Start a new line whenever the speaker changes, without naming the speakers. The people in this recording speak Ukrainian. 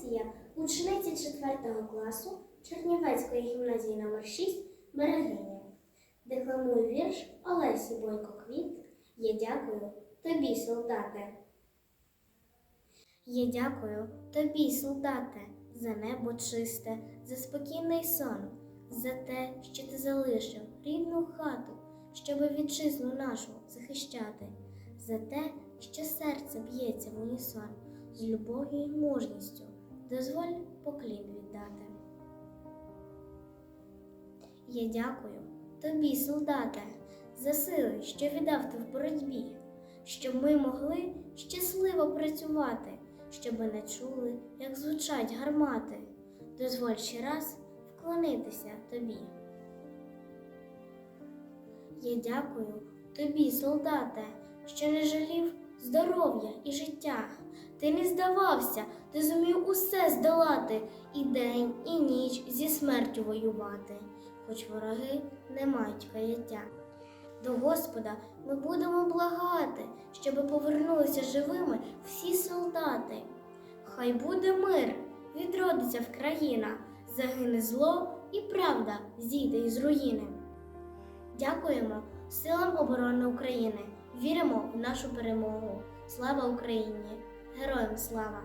Анастасія, учениця 4 класу Чернівецької гімназії номер 6 Берегиня. Декламую вірш Олесі Бойко Квіт. Я дякую тобі, солдате. Я дякую тобі, солдате, за небо чисте, за спокійний сон, за те, що ти залишив рідну хату, щоби вітчизну нашу захищати, за те, що серце б'ється в унісон, з любов'ю й мужністю, дозволь поклін віддати. Я дякую тобі, солдате, за сили, що віддав ти в боротьбі, щоб ми могли щасливо працювати, щоби не чули, як звучать гармати. Дозволь ще раз вклонитися тобі. Я дякую тобі, солдате, що не жалів здоров'я і життя. Ти не здавався, ти зумів усе здолати і день, і ніч зі смертю воювати, хоч вороги не мають каяття. До Господа ми будемо благати, щоби повернулися живими всі солдати. Хай буде мир, відродиться в країна, загине зло і правда зійде із руїни. Дякуємо силам оборони України. Віримо в нашу перемогу. Слава Україні! Героям слава!